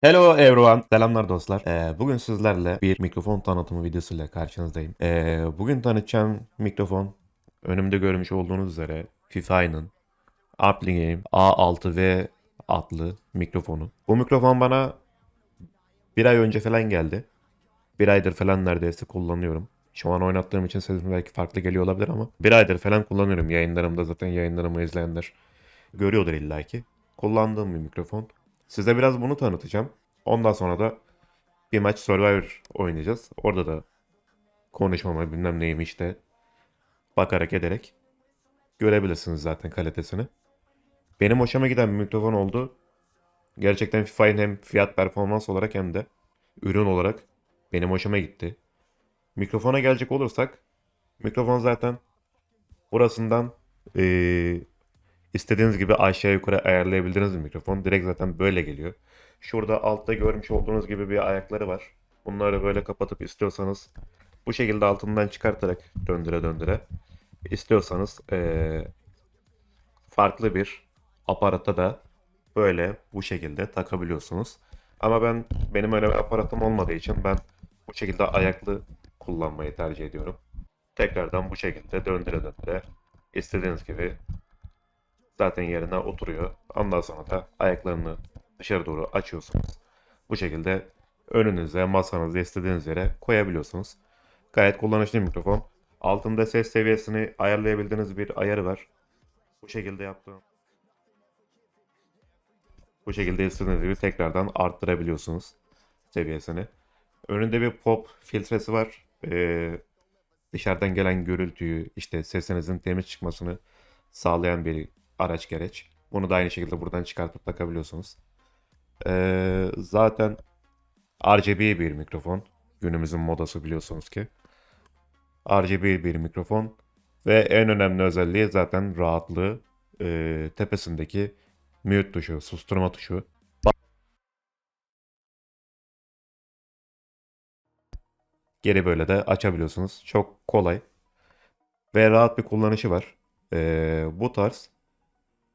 Hello everyone. Selamlar dostlar. Ee, bugün sizlerle bir mikrofon tanıtımı videosuyla karşınızdayım. Ee, bugün tanıtacağım mikrofon önümde görmüş olduğunuz üzere FIFA'nın Appligame A6V adlı mikrofonu. Bu mikrofon bana bir ay önce falan geldi. Bir aydır falan neredeyse kullanıyorum. Şu an oynattığım için sesim belki farklı geliyor olabilir ama bir aydır falan kullanıyorum. Yayınlarımda zaten yayınlarımı izleyenler görüyordur illaki. Kullandığım bir mikrofon. Size biraz bunu tanıtacağım. Ondan sonra da bir maç Survivor oynayacağız. Orada da konuşmama bilmem neyim işte bakarak ederek görebilirsiniz zaten kalitesini. Benim hoşuma giden bir mikrofon oldu. Gerçekten FIFA'nın hem fiyat performans olarak hem de ürün olarak benim hoşuma gitti. Mikrofona gelecek olursak mikrofon zaten burasından eee, istediğiniz gibi aşağı yukarı ayarlayabildiğiniz bir mikrofon. Direkt zaten böyle geliyor. Şurada altta görmüş olduğunuz gibi bir ayakları var. Bunları böyle kapatıp istiyorsanız bu şekilde altından çıkartarak döndüre döndüre istiyorsanız eee, farklı bir aparata da böyle bu şekilde takabiliyorsunuz. Ama ben benim öyle bir aparatım olmadığı için ben bu şekilde ayaklı kullanmayı tercih ediyorum. Tekrardan bu şekilde döndüre döndüre istediğiniz gibi zaten yerine oturuyor. Ondan sonra da ayaklarını dışarı doğru açıyorsunuz. Bu şekilde önünüze, masanıza istediğiniz yere koyabiliyorsunuz. Gayet kullanışlı bir mikrofon. Altında ses seviyesini ayarlayabildiğiniz bir ayarı var. Bu şekilde yaptığım. Bu şekilde istediğiniz gibi tekrardan arttırabiliyorsunuz seviyesini. Önünde bir pop filtresi var. Ee, dışarıdan gelen gürültüyü, işte sesinizin temiz çıkmasını sağlayan bir araç gereç. Bunu da aynı şekilde buradan çıkartıp takabiliyorsunuz. Ee, zaten RGB bir mikrofon. Günümüzün modası biliyorsunuz ki. RGB bir mikrofon. Ve en önemli özelliği zaten rahatlığı. Ee, tepesindeki mute tuşu, susturma tuşu. Geri böyle de açabiliyorsunuz. Çok kolay. Ve rahat bir kullanışı var. Ee, bu tarz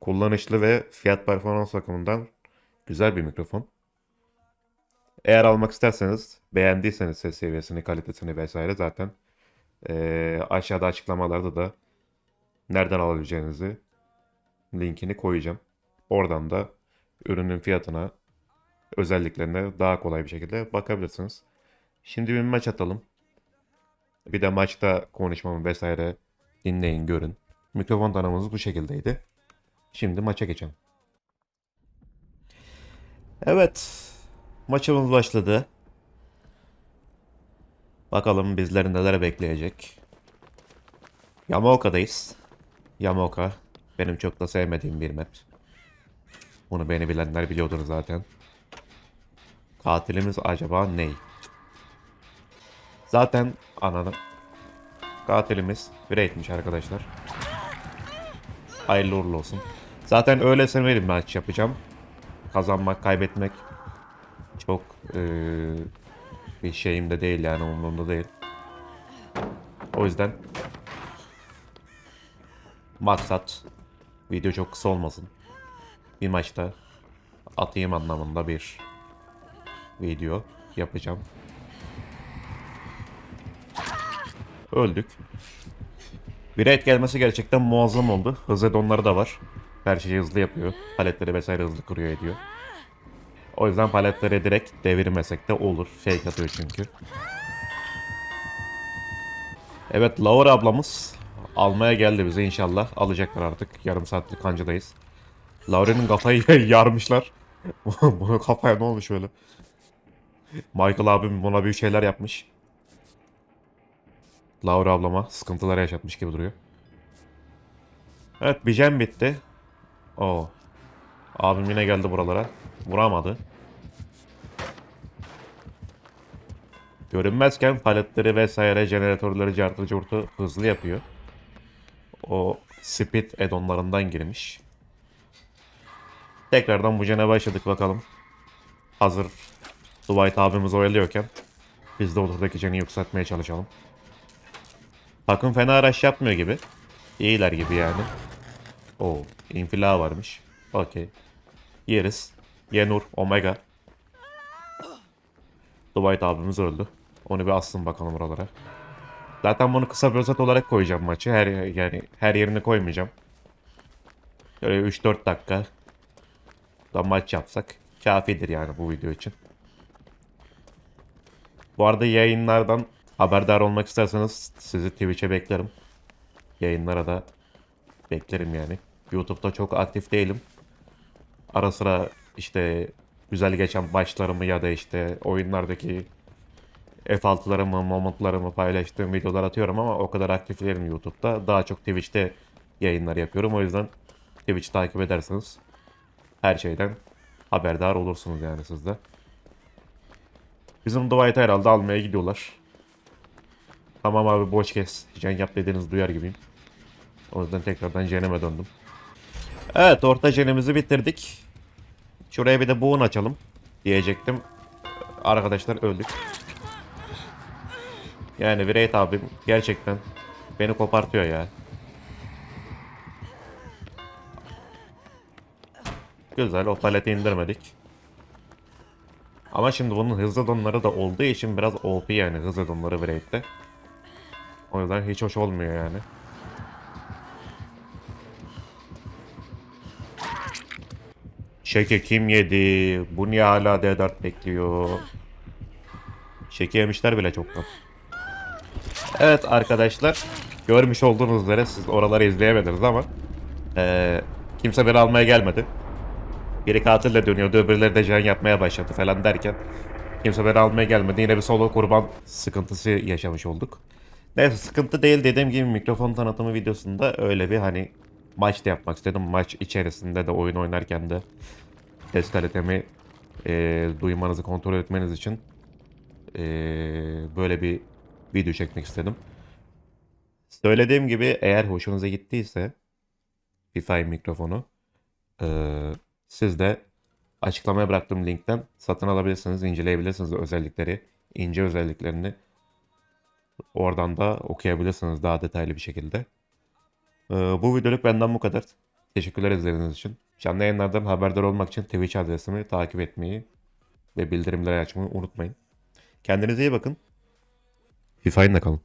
kullanışlı ve fiyat performans bakımından güzel bir mikrofon. Eğer almak isterseniz, beğendiyseniz ses seviyesini, kalitesini vesaire zaten ee, aşağıda açıklamalarda da nereden alabileceğinizi linkini koyacağım. Oradan da ürünün fiyatına, özelliklerine daha kolay bir şekilde bakabilirsiniz. Şimdi bir maç atalım. Bir de maçta konuşmamı vesaire dinleyin, görün. Mikrofon tanımımız bu şekildeydi. Şimdi maça geçelim. Evet, maçımız başladı. Bakalım bizleri neler bekleyecek. Yamaoka'dayız. Yamaoka benim çok da sevmediğim bir map. Bunu beni bilenler biliyordur zaten. Katilimiz acaba ney? Zaten anladım. Katilimiz Braid'miş arkadaşlar. Hayırlı uğurlu olsun. Zaten öylesine bir maç yapacağım. Kazanmak, kaybetmek çok eee, bir şeyim de değil yani umurumda değil. O yüzden maksat video çok kısa olmasın. Bir maçta atayım anlamında bir video yapacağım. Öldük. Et gelmesi gerçekten muazzam oldu. Hızlı donları da var. Her şeyi hızlı yapıyor. Paletleri vesaire hızlı kuruyor ediyor. O yüzden paletleri direkt devirmesek de olur. Fake atıyor çünkü. Evet Laura ablamız almaya geldi bize inşallah. Alacaklar artık. Yarım saatlik kancadayız. Laura'nın kafayı yarmışlar. Bunun kafaya ne olmuş böyle? Michael abim buna bir şeyler yapmış. Laura ablama sıkıntılar yaşatmış gibi duruyor. Evet bir jam bitti. Oo. Abim yine geldi buralara. Vuramadı. Görünmezken paletleri vesaire jeneratörleri cartı curtu hızlı yapıyor. O speed add-onlarından girmiş. Tekrardan bu jene başladık bakalım. Hazır Dwight abimiz oyalıyorken biz de oturdaki jeni yükseltmeye çalışalım. Takım fena araç yapmıyor gibi. İyiler gibi yani. Oo, infila varmış. Okey. Yeriz. Yenur, Omega. Dwight abimiz öldü. Onu bir assın bakalım oralara. Zaten bunu kısa bir özet olarak koyacağım maçı. Her yani her yerini koymayacağım. Böyle 3-4 dakika da maç yapsak kafidir yani bu video için. Bu arada yayınlardan haberdar olmak isterseniz sizi Twitch'e beklerim. Yayınlara da beklerim yani. YouTube'da çok aktif değilim. Ara sıra işte güzel geçen maçlarımı ya da işte oyunlardaki F6'larımı, momentlarımı paylaştığım videolar atıyorum ama o kadar aktif değilim YouTube'da. Daha çok Twitch'te yayınlar yapıyorum. O yüzden Twitch takip ederseniz her şeyden haberdar olursunuz yani siz de. Bizim Dwight'ı herhalde almaya gidiyorlar. Tamam abi boş kes. Jen yap dediğiniz duyar gibiyim. O yüzden tekrardan Jen'ime döndüm. Evet orta Jen'imizi bitirdik. Şuraya bir de buğun açalım diyecektim. Arkadaşlar öldük. Yani Vireyt abim gerçekten beni kopartıyor ya. Güzel o paleti indirmedik. Ama şimdi bunun hızlı donları da olduğu için biraz OP yani hızlı donları Vireyt'te. O yüzden hiç hoş olmuyor yani. Şeke kim yedi? Bu niye hala D4 bekliyor? Şeke yemişler bile çoktan. Evet arkadaşlar. Görmüş olduğunuz üzere siz oraları izleyemediniz ama eee, kimse beni almaya gelmedi. Biri katille dönüyordu öbürleri de can yapmaya başladı falan derken kimse beni almaya gelmedi. Yine bir solo kurban sıkıntısı yaşamış olduk. Neyse sıkıntı değil dediğim gibi mikrofon tanıtımı videosunda öyle bir hani maç da yapmak istedim. Maç içerisinde de oyun oynarken de ses kalitemi eee, duymanızı kontrol etmeniz için eee, böyle bir video çekmek istedim. Söylediğim gibi eğer hoşunuza gittiyse FIFA mikrofonu eee, siz de açıklamaya bıraktığım linkten satın alabilirsiniz, inceleyebilirsiniz özellikleri, ince özelliklerini. Oradan da okuyabilirsiniz daha detaylı bir şekilde. Ee, bu videoluk benden bu kadar. Teşekkürler izlediğiniz için. Canlı yayınlardan haberdar olmak için Twitch adresimi takip etmeyi ve bildirimleri açmayı unutmayın. Kendinize iyi bakın. FIFA'yla kalın.